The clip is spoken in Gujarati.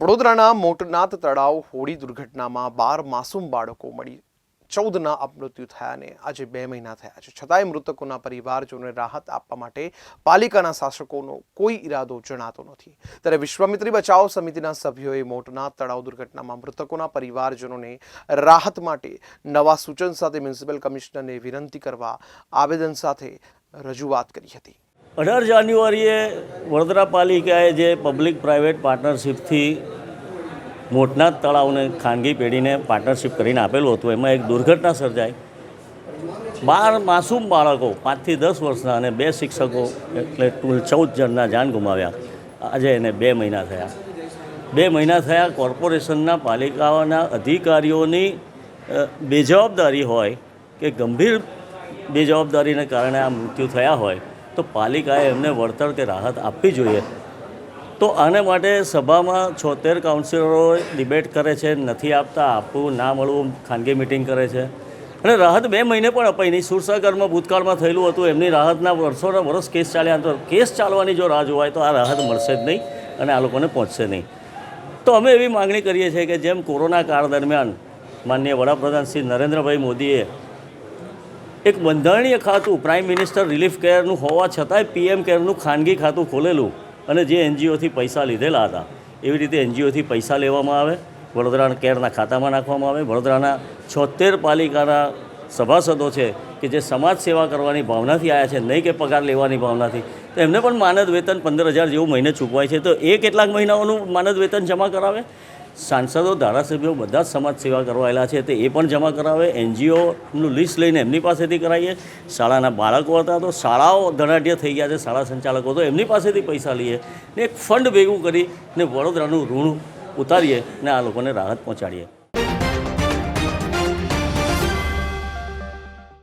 વડોદરાના મોટનાથ તળાવ હોડી દુર્ઘટનામાં બાર માસૂમ બાળકો મળી ચૌદના અપમૃત્યુ થયાને આજે બે મહિના થયા છે. છતાંય મૃતકોના પરિવારજોને રાહત આપવા માટે પાલિકાના શાસકોનો કોઈ ઈરાદો જણાતો નથી. ત્યારે વિશ્વામિત્રી બચાવ સમિતિના સભ્યોએ મોટનાથ તળાવ દુર્ઘટનામાં મૃતકોના પરિવારજનોને રાહત માટે નવા સૂચન સાથે મ્યુનિસિપલ કમિશનરને વિનંતી કરવા આવેદન સાથે રજૂઆત કરી હતી. અઢાર જાન્યુઆરીએ વડોદરા પાલિકાએ જે પબ્લિક પ્રાઇવેટ પાર્ટનરશિપથી મોટનાથ તળાવને ખાનગી પેઢીને પાર્ટનરશિપ કરીને આપેલું હતું, એમાં એક દુર્ઘટના સર્જાઈ. બાર માસૂમ બાળકો, પાંચથી દસ વર્ષના અને બે શિક્ષકો એટલે કુલ ચૌદ જણના જાન ગુમાવ્યા. આજે એને બે મહિના થયા. બે મહિના થયા કોર્પોરેશનના પાલિકાઓના અધિકારીઓની બેજવાબદારી હોય કે ગંભીર બેજવાબદારીને કારણે આ મૃત્યુ થયા હોય તો પાલિકાએ એમને વળતર કે રાહત આપવી જોઈએ. તો આને માટે સભામાં છોતેર કાઉન્સિલરોએ ડિબેટ કરે છે, નથી આપતા, આપવું, ના મળવું, ખાનગી મિટિંગ કરે છે. અને રાહત બે મહિને પણ અપાઈ નહીં. સુરસાગરમાં ભૂતકાળમાં થયેલું હતું, એમની રાહતના વર્ષોના વર્ષ કેસ ચાલ્યા તો કેસ ચાલવાની જો રાહ જોવાય તો આ રાહત મળશે જ નહીં અને આ લોકોને પહોંચશે નહીં. તો અમે એવી માગણી કરીએ છીએ કે જેમ કોરોના કાળ દરમિયાન માનનીય વડાપ્રધાન શ્રી નરેન્દ્રભાઈ મોદીએ એક બંધારણીય ખાતું પ્રાઇમ મિનિસ્ટર રિલીફ કેરનું હોવા છતાંય પીએમ કેરનું ખાનગી ખાતું ખોલેલું અને જે એનજીઓથી પૈસા લીધેલા હતા. એવી રીતે એનજીઓથી પૈસા લેવામાં આવે વડોદરા કેરના ખાતામાં નાખવામાં આવે. વડોદરાના છોતેર પાલિકાના સભાસદો છે કે જે સમાજ સેવા કરવાની ભાવનાથી આવ્યા છે, નહીં કે પગાર લેવાની ભાવનાથી. તો એમને પણ માનદ વેતન પંદર હજાર જેવું મહિને ચૂકવાય છે. તો એ કેટલાક મહિનાઓનું માનદ વેતન જમા કરાવે? સાંસદો, ધારાસભ્યો બધા જ સમાજ સેવા કરવાયેલા છે. તે એ પણ જમા કરાવે. એનજીઓનું લિસ્ટ લઈને એમની પાસેથી કરાવીએ. શાળાના બાળકો હતા તો શાળાઓ ધનાઢ્ય થઈ ગયા છે. શાળા સંચાલકો તો એમની પાસેથી પૈસા લઈએ ને એક ફંડ ભેગું કરી ને વડોદરાનું ઋણ ઉતારીએ ને આ લોકોને રાહત પહોંચાડીએ.